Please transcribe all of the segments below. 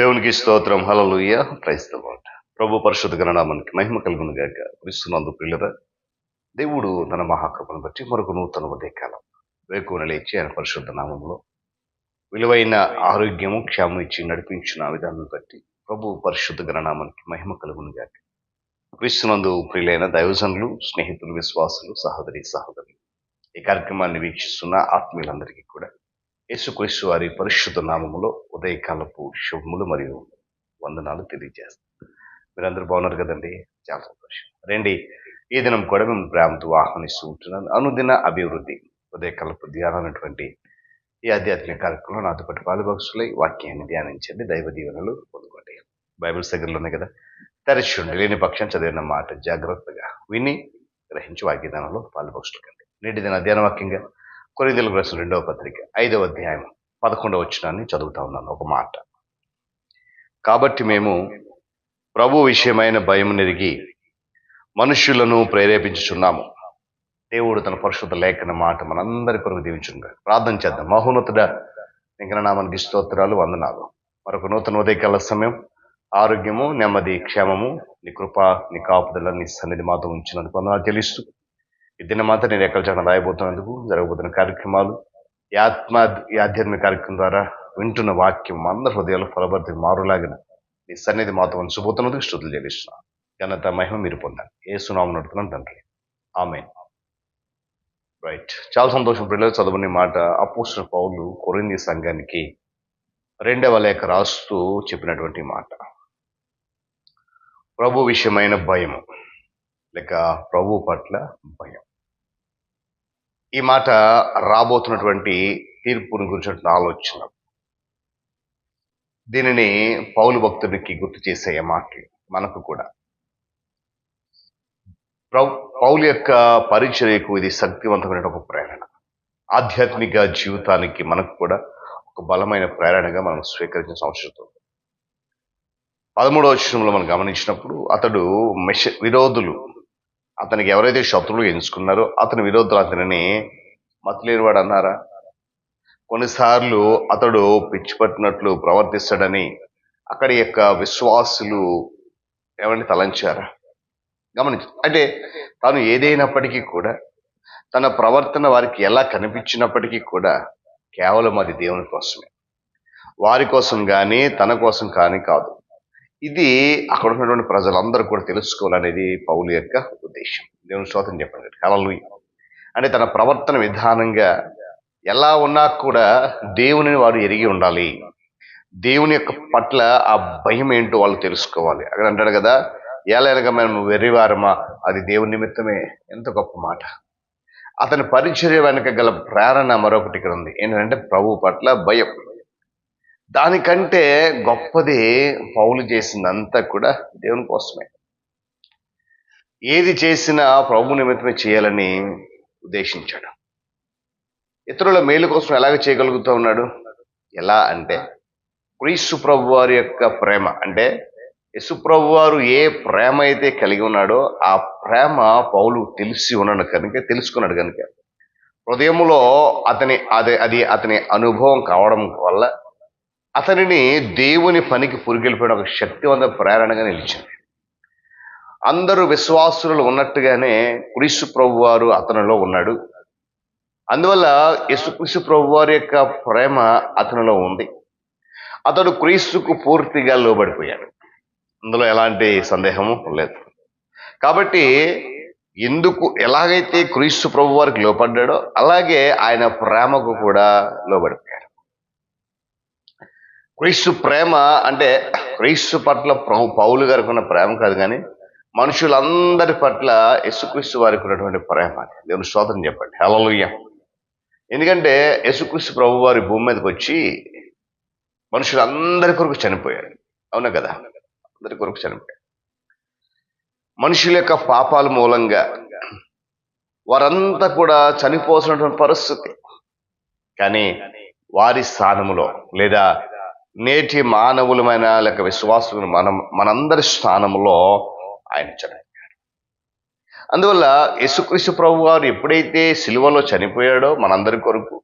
దేవునికి స్తోత్రం. హలలుయ క్రైస్తవాట ప్రభు పరిశుద్ధ గణనామానికి మహిమ కలుగును గాక క్రీస్తునందు పిల్లరా దేవుడు తన మహాకృపను బట్టి మరొక నూతన ఉదయకాలం వేకువన లేచి ఆయన పరిశుద్ధ నామంలో విలువైన ఆరోగ్యము క్షేమం ఇచ్చి నడిపించిన విధానం బట్టి ప్రభు పరిశుద్ధ గణనామానికి మహిమ కలుగును గాక క్రీస్తునందు ప్రియులైన దైవజనులు స్నేహితులు విశ్వాసులు సహోదరి సహోదరులు ఈ కార్యక్రమాన్ని వీక్షిస్తున్న ఆత్మీయులందరికీ కూడా యేసుక్రీస్తు వారి పరిశుద్ధ నామములో ఉదయకాలపు శుభములు మరియు వందనాలు తెలియజేస్తాం. మీరందరూ బాగున్నారు కదండి? చాలా సంతోషం. రండి ఈ దినం కూడా మేము ప్రేమతో ఆహ్వానిస్తూ ఉంటున్నాను. అనుదిన అభివృద్ధి ఉదయకాలపు ధ్యానమైనటువంటి ఈ ఆధ్యాత్మిక కార్యక్రమంలో నాతో పాటు పాలుభక్షులై వాక్యాన్ని ధ్యానించండి దైవ దీవెనలు పొందుకోండి. బైబిల్స్ దగ్గరలో ఉన్నాయి కదా? తరచుండి లేని పక్షం చదివిన మాట జాగ్రత్తగా విని గ్రహించి వాక్యదానంలో పాలుభక్షులు కండి. నేటి దిన ధ్యాన వాక్యంగా కొరిందలకు రాసిన రెండవ పత్రిక ఐదవ అధ్యాయం పదకొండవ వచ్చినాన్ని చదువుతా ఉన్నాను ఒక మాట. కాబట్టి మేము ప్రభు విషయమైన భయం నెరిగి మనుష్యులను ప్రేరేపించుచున్నాము. దేవుడు తన పరిశుద్ధ లేఖన మాట మనందరి కొరకు దీవించుగా ప్రార్థన చేద్దాం. మహోన్నతుడ నింకన నామనికి స్తోత్రాలు వందనాలు. మరొక నూతన ఉదయకాల సమయం ఆరోగ్యము నెమ్మది క్షేమము నీ కృప నీ కాపుదల నీ సన్నిధి మాతో ఉంచినందుకు వందనాలు తెలుస్తూ ఈ మాత్రం నేను ఎక్కడ చాలా రాయబోతున్నందుకు జరగబోతున్న కార్యక్రమాలు ఈ ఆత్మ ఆధ్యాత్మిక కార్యక్రమం ద్వారా వింటున్న వాక్యం అందరి హృదయాలు ఫలభర్తి మారులాగిన నీ సన్నిధి మాతో ఉంచబోతున్నందుకు స్థుతులు చెల్లిస్తున్నాను. ఘనత మహిమ మీరు పొందాలి ఏ సునామం నడుపుతున్నాను తండ్రి. ఆమె రైట్. చాలా సంతోషం పిల్లలు చదువుని మాట అపోసిన పౌలు కొరింది సంఘానికి రెండవ లేఖ రాస్తూ చెప్పినటువంటి మాట. ప్రభు విషయమైన భయం లేక ప్రభు పట్ల భయం. ఈ మాట రాబోతున్నటువంటి తీర్పుని గురించిన ఆలోచన. దీనిని పౌలు భక్తుడికి గుర్తు చేసే మాటలు మనకు కూడా. పౌలు యొక్క పరిచర్యకు ఇది శక్తివంతమైన ఒక ప్రేరణ. ఆధ్యాత్మిక జీవితానికి మనకు కూడా ఒక బలమైన ప్రేరణగా మనం స్వీకరించిన అవసరం పదమూడవ విషయంలో మనం గమనించినప్పుడు అతడు మెష విరోధులు అతనికి ఎవరైతే శత్రువులు ఎంచుకున్నారో అతని విరోధులు అతనిని మతలేనివాడు అన్నారా? కొన్నిసార్లు అతడు పిచ్చి పట్టినట్లు ప్రవర్తిస్తాడని అక్కడి యొక్క విశ్వాసులు ఏమని తలంచారా? గమనించ. అంటే తాను ఏదైనప్పటికీ కూడా తన ప్రవర్తన వారికి ఎలా కనిపించినప్పటికీ కూడా కేవలం అది దేవుని కోసమే. వారి కోసం కానీ తన కోసం కానీ కాదు. ఇది అక్కడ ఉన్నటువంటి ప్రజలందరూ కూడా తెలుసుకోవాలనేది పౌలు యొక్క ఉద్దేశం. దేవుని స్తోత్రం చెప్పండి. కలలు అంటే తన ప్రవర్తన విధానంగా ఎలా ఉన్నా కూడా దేవుని వారు ఎరిగి ఉండాలి. దేవుని యొక్క పట్ల ఆ భయం ఏంటో వాళ్ళు తెలుసుకోవాలి. అక్కడ అంటాడు కదా ఏలైనగా మనం వెర్రివారమా? అది దేవుని నిమిత్తమే. ఎంత గొప్ప మాట. అతని పరిచర్య వెనుక గల ప్రేరణ మరొకటి ఇక్కడ ఉంది. ఏంటంటే ప్రభు పట్ల భయం. దానికంటే గొప్పది పౌలు చేసిందంతా కూడా దేవుని కోసమే. ఏది చేసినా ప్రభు నిమిత్తమే చేయాలని ఉద్దేశించాడు. ఇతరుల మేలు కోసం ఎలాగ చేయగలుగుతూ ఉన్నాడు? ఎలా అంటే క్రీస్తు ప్రభు వారి యొక్క ప్రేమ. అంటే యశుప్రభు వారు ఏ ప్రేమ అయితే కలిగి ఉన్నాడో ఆ ప్రేమ పౌలు తెలిసి ఉన్నాడు కనుక తెలుసుకున్నాడు కనుక. హృదయంలో అతని అది అది అతని అనుభవం కావడం వల్ల అతనిని దేవుని పనికి పురిగెలిపోయిన ఒక శక్తివంత ప్రేరణగా నిలిచింది. అందరూ విశ్వాసులు ఉన్నట్టుగానే క్రీస్తు ప్రభు వారు అతనిలో ఉన్నాడు. అందువల్ల యేసుక్రీస్తు ప్రభు వారి యొక్క ప్రేమ అతనిలో ఉంది. అతడు క్రీస్తుకు పూర్తిగా లోబడిపోయాడు. అందులో ఎలాంటి సందేహము లేదు. కాబట్టి ఎందుకు ఎలాగైతే క్రీస్తు ప్రభు వారికి లోపడ్డాడో అలాగే ఆయన ప్రేమకు కూడా లోబడిపోయాడు. క్రీస్తు ప్రేమ అంటే క్రీస్తు పట్ల ప్రభు పౌలు గారికి ఉన్న ప్రేమ కాదు కానీ మనుషులందరి పట్ల యేసుక్రీస్తు వారికి ఉన్నటువంటి ప్రేమ అది. దేవుని స్తోత్రం చెప్పండి. హలలుయ్య ఎందుకంటే యేసుక్రీస్తు ప్రభు వారి భూమి మీదకి వచ్చి మనుషులందరి కొరకు చనిపోయాడు అవునా కదా? అందరి కొరకు చనిపోయాడు మనుషుల యొక్క పాపాల మూలంగా వారంతా కూడా చనిపోతున్నటువంటి పరిస్థితి. కానీ వారి స్థానములో లేదా నేటి మానవులమైన లేక విశ్వాసులు మనం మనందరి స్థానంలో ఆయన చనిపోయాడు. అందువల్ల యేసుక్రీస్తు ప్రభు వారు ఎప్పుడైతే సిలువలో చనిపోయాడో మనందరి కొరకు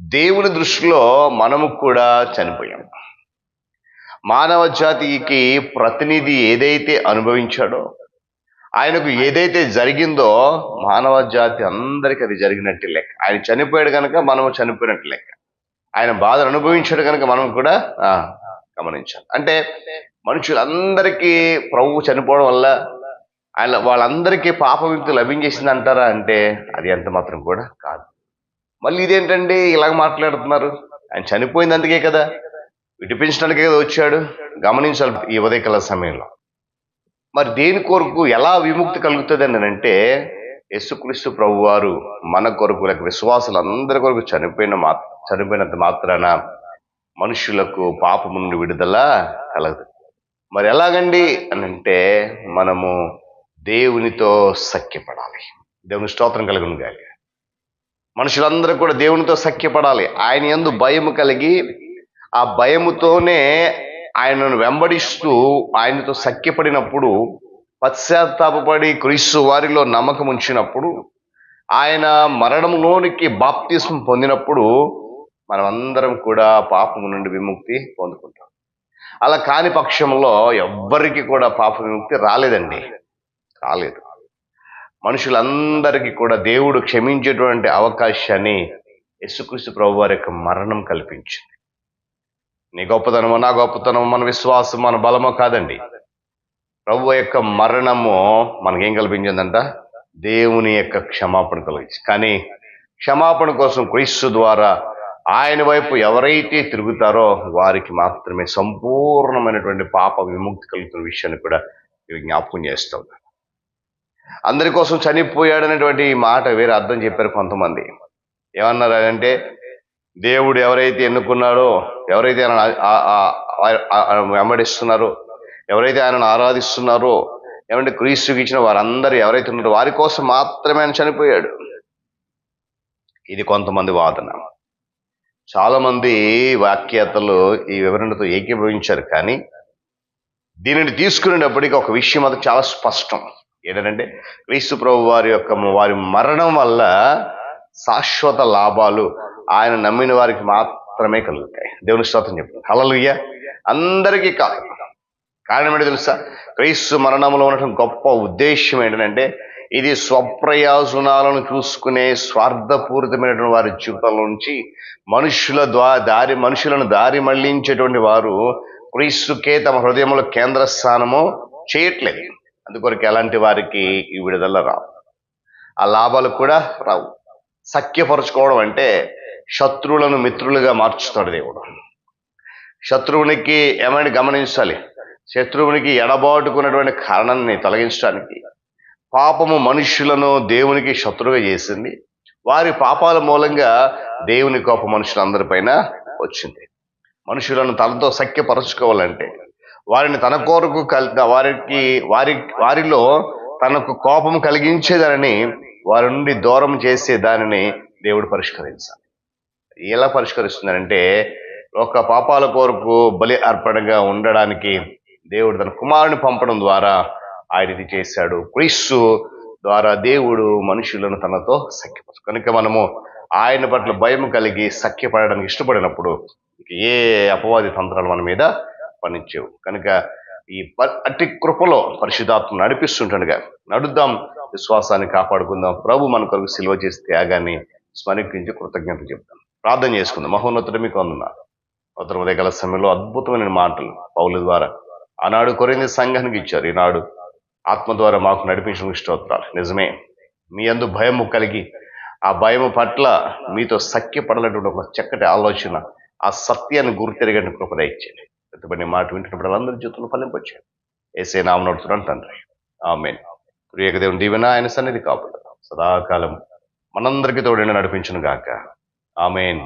దేవుని దృష్టిలో మనము కూడా చనిపోయాం. మానవ జాతికి ప్రతినిధి ఏదైతే అనుభవించాడో ఆయనకు ఏదైతే జరిగిందో మానవ జాతి అందరికీ అది జరిగినట్టు లెక్క. ఆయన చనిపోయాడు కనుక మనము చనిపోయినట్టు లెక్క. ఆయన బాధను అనుభవించాడు కనుక మనం కూడా గమనించాలి. అంటే మనుషులందరికీ ప్రభువు చనిపోవడం వల్ల ఆయన వాళ్ళందరికీ పాప విముక్తి లభించేసింది అంటారా అంటే అది ఎంత మాత్రం కూడా కాదు. మళ్ళీ ఇదేంటండి? ఇలాగ మాట్లాడుతున్నారు. ఆయన చనిపోయింది అందుకే కదా. విడిపించడానికే కదా వచ్చాడు. గమనించాలి ఈ ఉదయకాల సమయంలో. మరి దేని కొరకు ఎలా విముక్తి కలుగుతుంది అని అంటే యేసుక్రీస్తు ప్రభు వారు మన కొరకు లేక విశ్వాసులందరి కొరకు చనిపోయిన మా చనిపోయినంత మాత్రాన మనుషులకు పాపం నుండి విడుదల కలదు. మరి ఎలాగండి అని అంటే మనము దేవునితో సఖ్యపడాలి. దేవుని స్తోత్రం కలుగును గాలి మనుషులందరూ కూడా దేవునితో సఖ్యపడాలి. ఆయన ఎందు భయము కలిగి ఆ భయముతోనే ఆయనను వెంబడిస్తూ ఆయనతో సఖ్యపడినప్పుడు పశ్చాత్తాపడి క్రీస్తు వారిలో నమ్మకం ఉంచినప్పుడు ఆయన మరణంలోనికి బాప్తిసం పొందినప్పుడు మనమందరం కూడా పాపం నుండి విముక్తి పొందుకుంటాం. అలా కాని పక్షంలో ఎవ్వరికి కూడా పాప విముక్తి రాలేదండి. రాలేదు. మనుషులందరికీ కూడా దేవుడు క్షమించేటువంటి అవకాశాన్ని యేసుక్రీస్తు ప్రభు వారి యొక్క మరణం కల్పించింది. నీ గొప్పతనమో నా గొప్పతనమో మన విశ్వాసం మన బలమో కాదండి. ప్రభు యొక్క మరణము మనకేం కల్పించిందంట? దేవుని యొక్క క్షమాపణ కలిగించి కానీ క్షమాపణ కోసం క్రీస్తు ద్వారా ఆయన వైపు ఎవరైతే తిరుగుతారో వారికి మాత్రమే సంపూర్ణమైనటువంటి పాప విముక్తి కలుగుతున్న విషయాన్ని కూడా ఇవి జ్ఞాపకం చేస్తాం అందరి కోసం చనిపోయాడనేటువంటి ఈ మాట వేరే అర్థం చెప్పారు కొంతమంది. ఏమన్నారు అంటే దేవుడు ఎవరైతే ఎన్నుకున్నాడో ఎవరైతే వెంబడిస్తున్నారో ఎవరైతే ఆయనను ఆరాధిస్తున్నారో ఏమంటే క్రీస్తుకి ఇచ్చిన వారందరూ ఎవరైతే ఉన్నారో వారి కోసం మాత్రమే ఆయన చనిపోయాడు. ఇది కొంతమంది వాదన. చాలామంది వాక్యతలు ఈ వివరణతో ఏకీభవించారు కానీ దీనిని తీసుకునేటప్పటికీ ఒక విషయం అది చాలా స్పష్టం. ఏంటంటే క్రీస్తు ప్రభు వారి యొక్క వారి మరణం వల్ల శాశ్వత లాభాలు ఆయన నమ్మిన వారికి మాత్రమే కలుగుతాయి. దేవుని స్తోత్రం చెప్తాను హలలుయ్య అందరికీ కాదు. కారణం ఏంటి తెలుసా? క్రీస్తు మరణంలో ఉండటం గొప్ప ఉద్దేశం ఏంటంటే ఇది స్వప్రయోజనాలను చూసుకునే స్వార్థపూరితమైనటువంటి వారి జీవితంలో నుంచి మనుషుల ద్వారా దారి మనుషులను దారి మళ్ళించేటువంటి వారు క్రీస్తుకే తమ హృదయంలో కేంద్ర స్థానము చేయట్లేదు. అందుకొరకు ఎలాంటి వారికి ఈ విడుదల రావు. ఆ లాభాలు కూడా రావు. సఖ్యపరచుకోవడం అంటే శత్రువులను మిత్రులుగా మార్చుతాడు దేవుడు. శత్రువునికి ఏమైనా గమనించాలి? శత్రువునికి ఎడబాటుకున్నటువంటి కారణాన్ని తొలగించడానికి పాపము మనుష్యులను దేవునికి శత్రువుగా చేసింది. వారి పాపాల మూలంగా దేవుని కోప మనుషులందరిపైన వచ్చింది. మనుషులను తనతో సఖ్యపరచుకోవాలంటే వారిని తన కోరకు కల్ వారికి వారి వారిలో తనకు కోపం కలిగించేదానిని వారి నుండి దూరం చేసే దానిని దేవుడు పరిష్కరించాలి. ఎలా పరిష్కరిస్తున్నారంటే ఒక పాపాల కోరకు బలి అర్పణగా ఉండడానికి దేవుడు తన కుమారుని పంపడం ద్వారా ఆయన ఇది చేశాడు. క్రీస్తు ద్వారా దేవుడు మనుషులను తనతో సఖ్యపరచు కనుక మనము ఆయన పట్ల భయం కలిగి సఖ్యపడడానికి ఇష్టపడినప్పుడు ఇక ఏ అపవాది తంత్రాలు మన మీద పనిచేవు కనుక ఈ అట్టి కృపలో పరిశుధాత్మ నడిపిస్తుంటుండగా. నడుద్దాం విశ్వాసాన్ని కాపాడుకుందాం. ప్రభు మన కొరకు సిల్వ చేసి త్యాగాన్ని స్మరించి కృతజ్ఞతలు చెప్తాం. ప్రార్థన చేసుకుందాం. మహోన్నతుడు మీకు అందున్నారు ఉత్తర గల సమయంలో అద్భుతమైన మాటలు పౌల ద్వారా ఆనాడు కొరింది సంఘానికి ఇచ్చారు ఈనాడు ఆత్మ ద్వారా మాకు నడిపించిన స్తోత్రాలు. నిజమే మీ అందు భయము కలిగి ఆ భయము పట్ల మీతో సఖ్యపడనటువంటి ఒక చక్కటి ఆలోచన ఆ సత్యాన్ని గుర్తెరగని కృప దయచేయండి. ప్రతిపడి మాట వింటున్నప్పుడు అందరి జీవితంలో ఫలింపొచ్చాడు ఏసే నామ నడుతున్నాను తండ్రి. ఆమె ప్రియకదేవుని దీవెన ఆయన సన్నిధి కాపుడు సదాకాలం మనందరికీ తోడైన నడిపించును గాక. ఆమెన్.